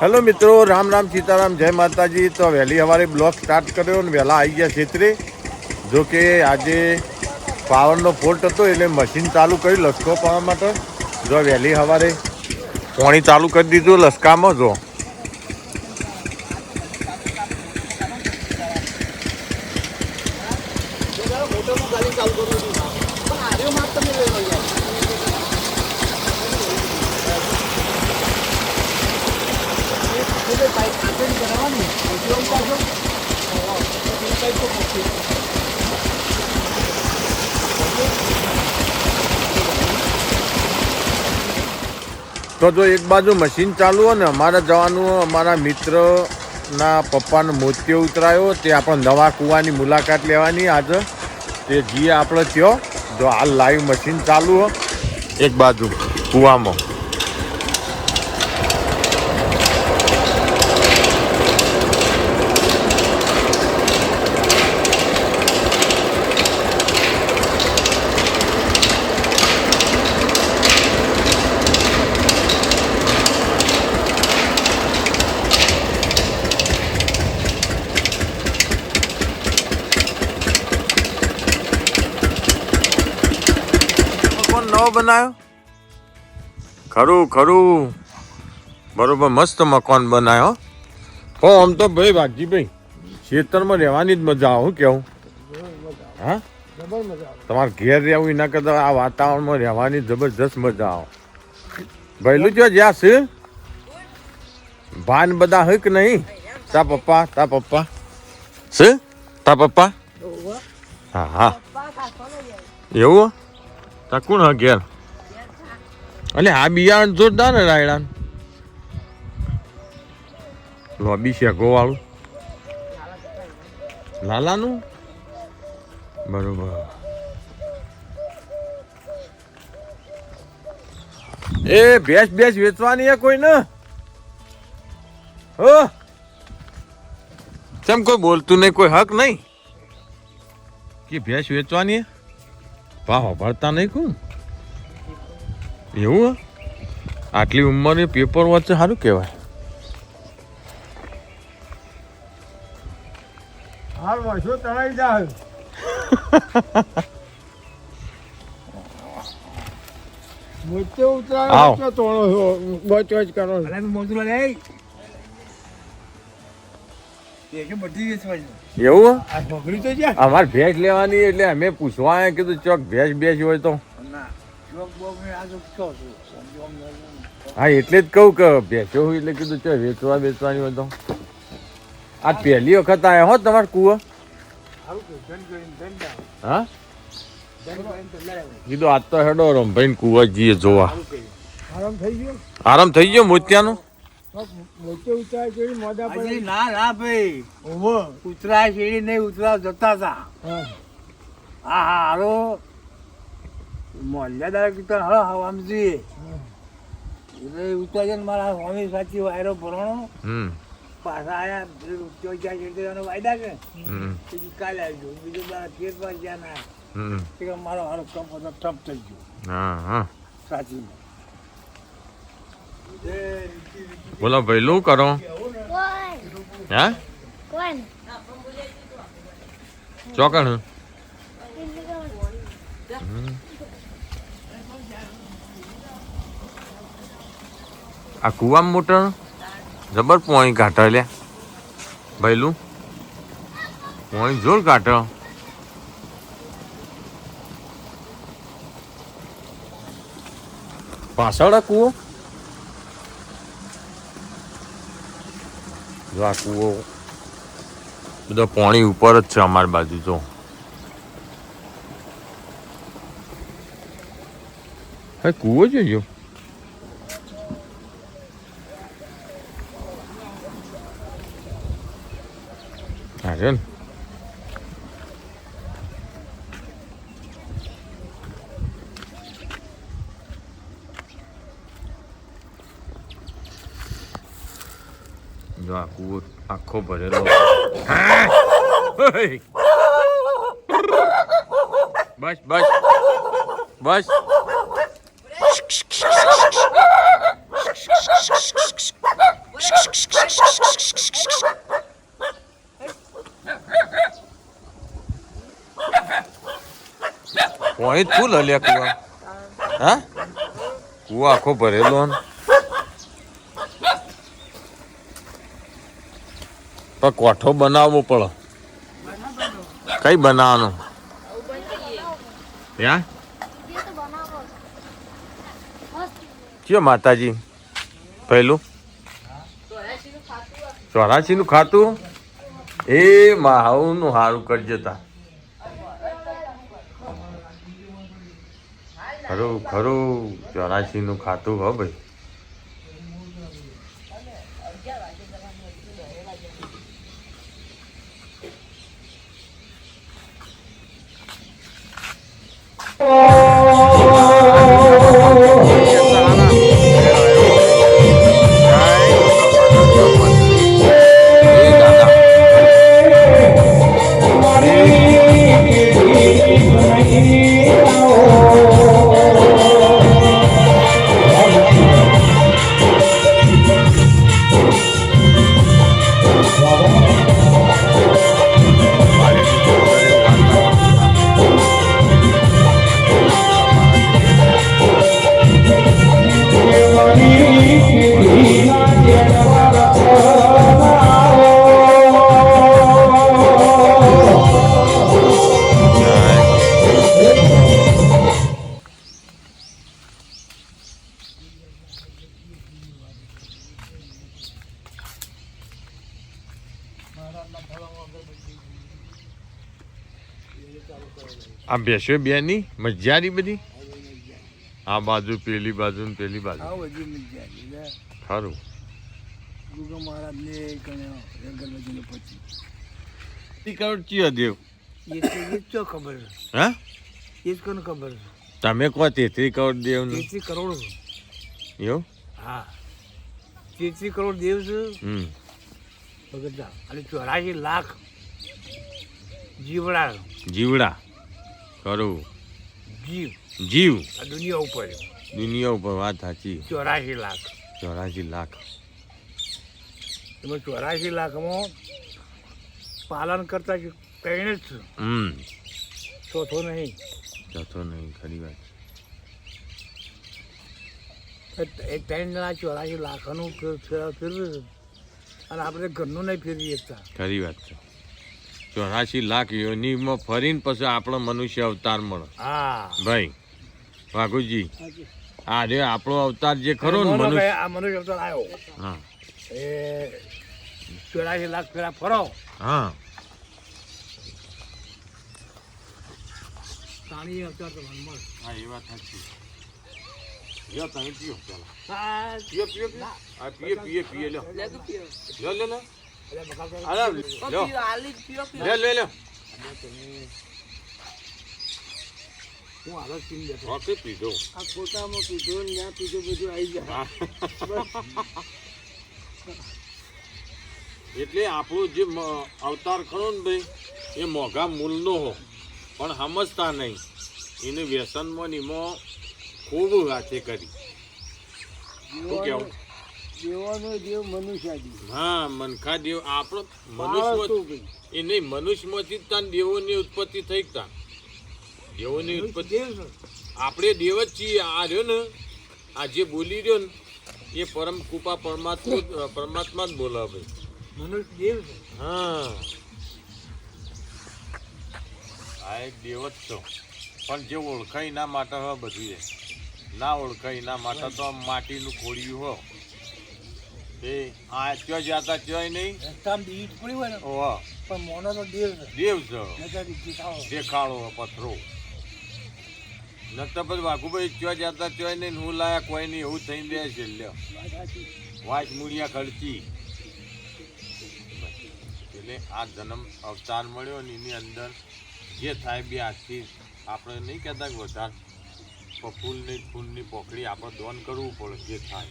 Hello મિત્રો, રામ રામ સીતારામ, જય માતાજી. તો વહેલી સવારે બ્લોક સ્ટાર્ટ કર્યો ને વહેલા આવી ગયા ક્ષેત્રે જો કે આજે પાવરનો ફોલ્ટ હતો એટલે મશીન ચાલુ કર્યું લસકો પાવા માટે. જો વહેલી સવારે પાણી ચાલુ કરી દીધું લસકામાં, જો. તો જો એક બાજુ મશીન ચાલુ હોય ને અમારે જવાનું, અમારા મિત્રના પપ્પાનો મોતિયો ઉતરાયો. તે આપણે નવા કૂવાની મુલાકાત લેવાની આજે. તે જીએ આપણે થયો. જો હાલ લાઈવ મશીન ચાલુ એક બાજુ કૂવામાં કોણ નવો બનાવ્યો ખરું ખરું. બરોબર મસ્ત મકાન બનાવ્યો હો આમ તો ભાઈ ભાગજીભાઈ ખેતરમાં રહેવાની જ મજા આવે કેવું? હા? તમારે ઘેર રહેવું એના કરતા આ વાતાવરણમાં રહેવાની જબરજસ્ત મજા આવે. ભૈલું જો જ્યાં છે? ભાન બધા હોય કે નહીં? તા પપ્પા તા પપ્પા. છે? તા પપ્પા? હા હા. એવું? તા કોણ હા ઘેર? એટલે આ બિયારણ જોરદાર ને રાયડા લોબી છે ગોવાળું. લાલાનું? બરોબર. એ ભેંસ ભેંસ વેચવાની હે કોઈ ને હો? કેમ કોઈ બોલતું નહીં કોઈ હક નહીં? કે ભેંસ વેચવાની હે? ભાવ ભરતા નહીં કોણ? એવું? આટલી ઉંમરે પેપર વચ્ચે સારું કહેવાય. હાલ વર્ષો તણાઈ જાય છો કરો. એવું અમારે ભેજ લેવાની એટલે અમે પૂછવા કીધું ચોક ભેજ બેસ હોય તો. હા એટલે જ કહું કે ભેંસો હોય એટલે કીધું ચો વેચવા વેચવાની હોય તો. આ પહેલી વખત આયા હો તમારે કુવો. હા. કીધું આજ તો હેડો રમભાઈ કુવા જઈએ જોવા. આરામ થઈ ગયો આરામ થઈ ગયો મોતિયાનો? ના ના ભાઈ. ઓહો ઉતરાય શેરી નહીં ઉતરાય જતા હતા હા. હારો મોલ્યાદાર કીધું હળ હવામ જોઈએ. એટલે ઉતરા જઈને મારા સ્વામી સાચી વાયરો ભરણો હમ. પાછા આયા ચોક્યા ચડતી વાયદા કે પછી કાલે આવજો. બીજું મારા ફેર પાસ જ્યાં ના હમ. કે મારો હાલ કપ હતો ટપ થઈ ગયો. હા હા. સાચી બોલો ભાઈ લું કરો? હા? કોણ? ચોકણ. આ કુવામાં મોટર? જબર પોણી કાઢે લ્યા ભૈલું પોણી જોર કાઢે. પાછળ આ કૂવો? જો આ કૂવો બધો પાણી ઉપર જ છે અમારી બાજુ તો કૂવો જોજો હા છે ને જો આ કૂવો આખો ભરેલો ઓય! બસ બસ પાણી ફૂલ હલ્યા કુવા. હા? કુવા આખો ભરેલો પણ કોઠો બનાવવો પડે. કઈ બનાવવાનું? યા કયો માતાજી? પહેલું? ચોરાશી નું ખાતું? એ માહુ નું સારું કરજતા ખરું ખરું ચોરાશી નું ખાતું હો ભાઈ બેસો બેની? મજારી બધી? આ બાજુ પેલી બાજુ ને પેલી બાજુ. ખરું. તમે કહો તેત્રી કરોડ દેવનું કરોડ એવું? હા. તેત્રીસ કરોડ દેવ છે અને ચોરાશી લાખ જીવડા. જીવડા. ખરું જીવ. જીવ. આ દુનિયા ઉપર. દુનિયા ઉપર વાત સાચી. ચોરાશી લાખ. ચોરાશી લાખ. એમાં ચોરાશી લાખમાં પાલન કરતા ત્રણ જ હમ. ચોથો નહીં. ચોથો નહીં ખરી વાત એ ત્રણ જણા ચોરાશી લાખનું ફેર- ફેર- ફેરવે છે. અને આપણે ઘરનું નહીં ફેરવી શકતા ખરી વાત છે. ચોરાશી લાખ યોનીમાં ફરીને પછી આપણો મનુષ્ય અવતાર મળે. હા. ભાઈ વાઘુજી આ રે આપણો અવતાર જે ખરો ને મનુષ્ય આ મનુષ્ય અવતાર આવ્યો. હા. એ ચોરાશી લાખ પેલા ફરો. હા. તાણી અવતાર તો મનમાં હા એ વાત સાચી. લ્યો તમે પીઓ પેલા હા. પીઓ પીઓ પીએ પીએ પીએ લ્યો લ્યો. એટલે આપણું જે અવતાર ખરો ને ભાઈ, એ મોંઘા મૂલનો હો. પણ સમજતા નહીં. એને વ્યસનમાં એમાં ખૂબ વાતે કરી. શું કેવું દેવાનો દેવ મનુષ્ય હા મનખા દેવ આપણો મનુષ્ય એ નહીં મનુષ્યમાંથી જ તાન દેવોની ઉત્પત્તિ થઈ તાન. દેવોની ઉત્પત્તિ આપણે દેવ જ છીએ આ રહ્યો ને આ જે બોલી રહ્યો ને એ પરમ કૃપા પરમાત્મા પરમાત્મા જ બોલાવે. ભાઈ મનુષ્ય દેવ હા. આ એક દેવ જ છો. પણ જે ઓળખાય એના માટે બધું ના ઓળખાય એના માટે તો માટીનું કોળિયું હો. એ આ ત્યાં જતા ત્યાંય નહીં. રસ્તામાં બીજ પડી હોય ને ઓહ પણ મોનો તો દેવ છે. દેવ છો. દેખાડો પથરો નકર પછી વાઘુભાઈ ત્યાં જતા ત્યાંય નહીં હું લાયા કોઈ નહીં એવું થઈને દે છે લ્યો. વાંચ મૂળિયા ખર્ચી. એટલે આ જન્મ અવતાર મળ્યો ને એની અંદર જે થાય બે આજથી આપણે નહીં કહેતા કે વધારે. ફૂલની ફૂલની પોખડી આપણે દોન કરવું પડે જે થાય.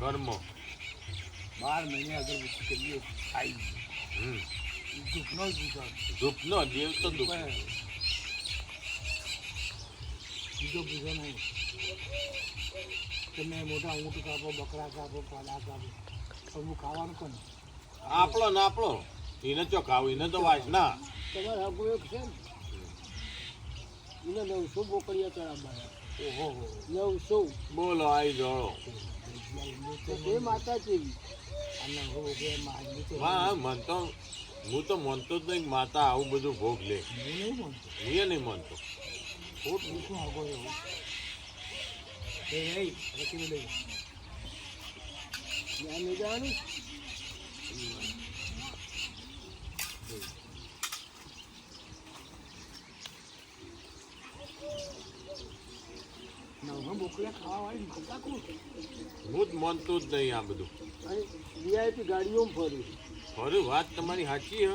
કર્મ. બાર મહિને અગરબત્તી કરીએ ખાઈ હમ. દુઃખનો જ દુઃખનો દેવ તો દુઃખ બીજો બીજો નહીં. તમે મોટા ઊંટ કાપો બકરા કાપો પાડા કાપો હું ખાવાનું કોને આપણો ને આપણો એને ચો ખાવ એને તો વાંચ ના. તમારે આગળ એક છે ને. એને નવસો બોકડીયા ચડાવવાના. ઓહો નવસો. બોલો આવી જોડો. બે માતા જેવી અને હું મનતો હું તો માનતો જ નહીં માતા આવું બધું ભોગ લે. હું નહીં માનતો. એ નહીં માનતો. ખોટ મૂકું આગો એવું જવાનું નવમાં બોકડા ખાવા વાળી ખોટા કોણ હું જ માનતો જ નહીં આ બધું. વીઆઈપી ગાડીઓમાં ફર્યું ફર્યું વાત તમારી સાચી હ.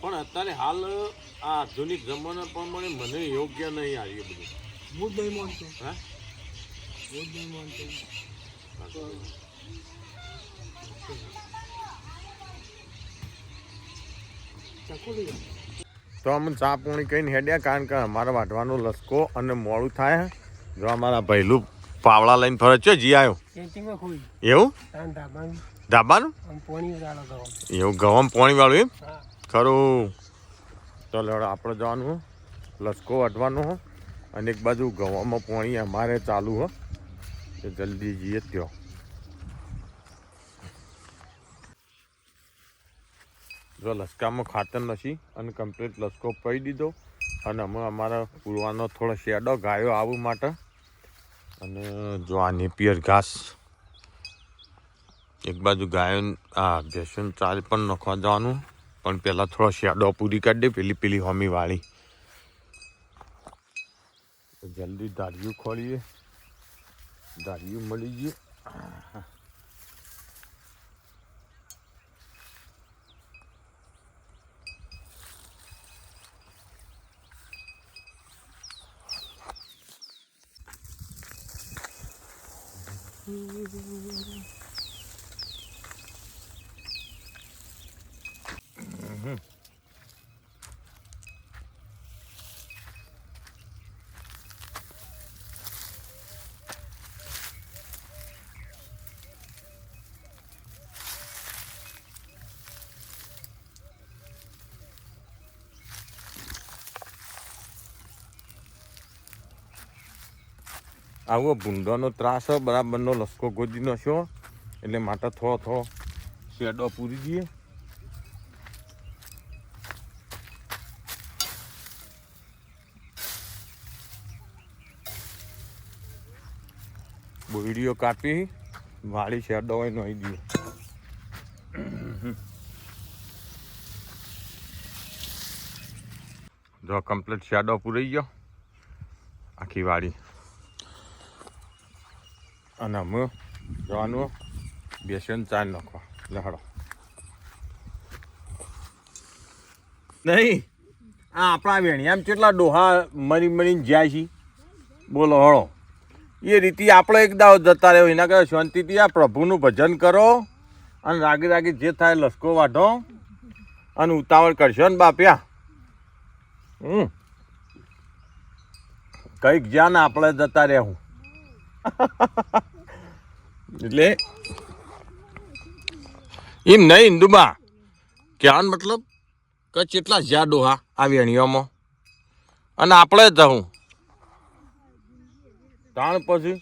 પણ અત્યારે હાલ આ આધુનિક જમાના પ્રમાણે મને યોગ્ય નહીં આવી બધું. હું જ નહીં માનતો. હા? હું જ નહીં માનતો. તો અમે ચા પાણી કહીને હેડ્યા કારણ કે અમારે વાઢવાનો લસકો અને મોડું થાય જો અમારા ભૈલું પાવડા લઈને ફરે છે જી આવ્યો એવું? ધાબાનું. એવું ગવમ પોણી વાળું એમ? ખરું. ચાલો આપણે જવાનું લસકો વાઢવાનો હો. અને એક બાજુ ગવામાં પોણી અમારે ચાલુ હો. તો જલ્દી જઈએ ત્યાં. જો લસકામાં ખાતર નથી અને કમ્પ્લીટ લસકો પડી દીધો. અને અમે અમારા પૂરવાનો થોડો શેડો ગાયો આવું માટે. અને જો આ નેપિયર ઘાસ, એક બાજુ ગાયો આ ભેસન ચાલ પણ નખવા જવાનું, પણ પહેલાં થોડો શેડો પૂરી કાઢી દે, પેલી પેલી હોમી વાળી જલ્દી દાળિયું ખોલીએ. દારિયું મળી ગયું. Senhor. આવો ભૂંડોનો ત્રાસ બરાબરનો લસકો ગોદી નાખ્યો એટલે માટે થોડો થોડો શેડો પૂરી દઈએ. બોડીઓ કાપી, વાળી શેડો હોય નાઈ દઈએ. જો કમ્પ્લીટ શેડો પૂરી ગયો. આખી વાળી. અને અમે જવાનું બેસન ચાર નાખવા લહડો નહીં. આ આપણા વેણિયામ કેટલા ડોહા મરી મરીને જાય છે? બોલો, હળો. એ રીતે આપણે એક દાવ જતા રહ્યો. એના કરતા શાંતિથી આ પ્રભુનું ભજન કરો અને રાગી રાગી જે થાય લસકો વાઢો અને ઉતાવળ કરશો ને બાપ્યા. હમ. કંઈક જ્યાં આપણે જતા રહેવું એટલે એમ નહીં કે કહેવાનો મતલબ કે કેટલા જાડો ડોહા આ વેણીઓમાં અને આપણે જ હું. તાણ પછી?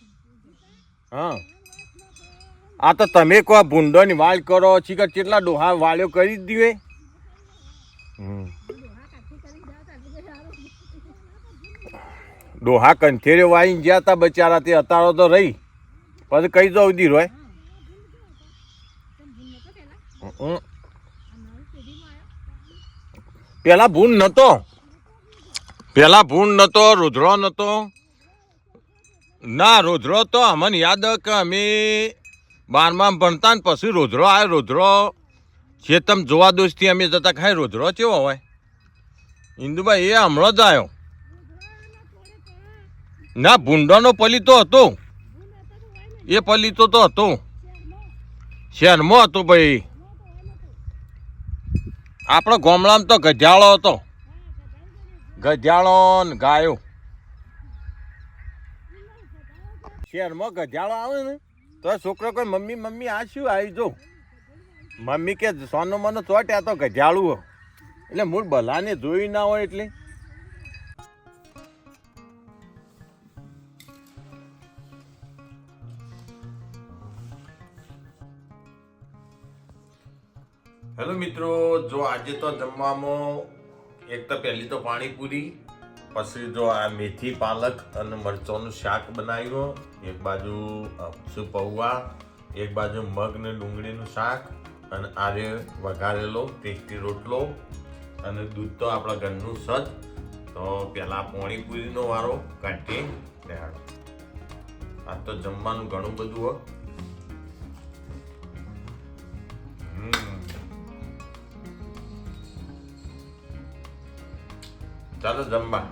હા. આ તો તમે કહો ભૂંડોની વાળ કરોછી કે કેટલા ડોહા વાળ્યો કરી જ દીવે હમ. ડોહા કંથેરે વાળીને જ્યાં તા બચારા તે અતારો તો રહી. પછી કઈ દઉં દી રોય. પેલા ભૂન નતો. પેલા ભૂન નતો, રુદ્રો નતો. ના, રુદ્રો તો અમને યાદ કે અમે બારમા ભણતા ને પછી રુદ્રો આવે રુદ્રો ચેતમ જોવા દોસ્તી અમે જતા ખાય રુદ્રો કેવો હોય? ઇન્દુભાઈ, એ હમણાં જ આવ્યો ના, ભૂંડાનો પલીતો હતો. એ પલીતો તો હતો. શહેરમાં હતો ભાઈ. આપણો ગામડામાં તો ગજાળો હતો. ગજાળો ને ગાયો. શહેરમાં ગજાળો આવે ને, તો છોકરો કોઈ મમ્મી મમ્મી, આ શું આવી જો? મમ્મી કે, સોનો મનો ચોટ્યા તો ગજાળું એટલે મૂળ ભલાને જોઈ ના હોય એટલે હેલો મિત્રો, જો આજે તો જમવામાં એક તો પહેલી તો પાણીપુરી, પછી જો આ મેથી પાલક અને મરચાંનું શાક બનાવ્યું, એક બાજુ પૌવા, એક બાજુ મગ ને ડુંગળીનું શાક અને આરે વઘારેલો ટેસ્ટી રોટલો અને દૂધ તો આપણા ઘરનું સજ તો પહેલાં પાણીપુરીનો વારો કાઢીએ ત્યાં આ તો જમવાનું ઘણું બધું હોય ચાલો જમવા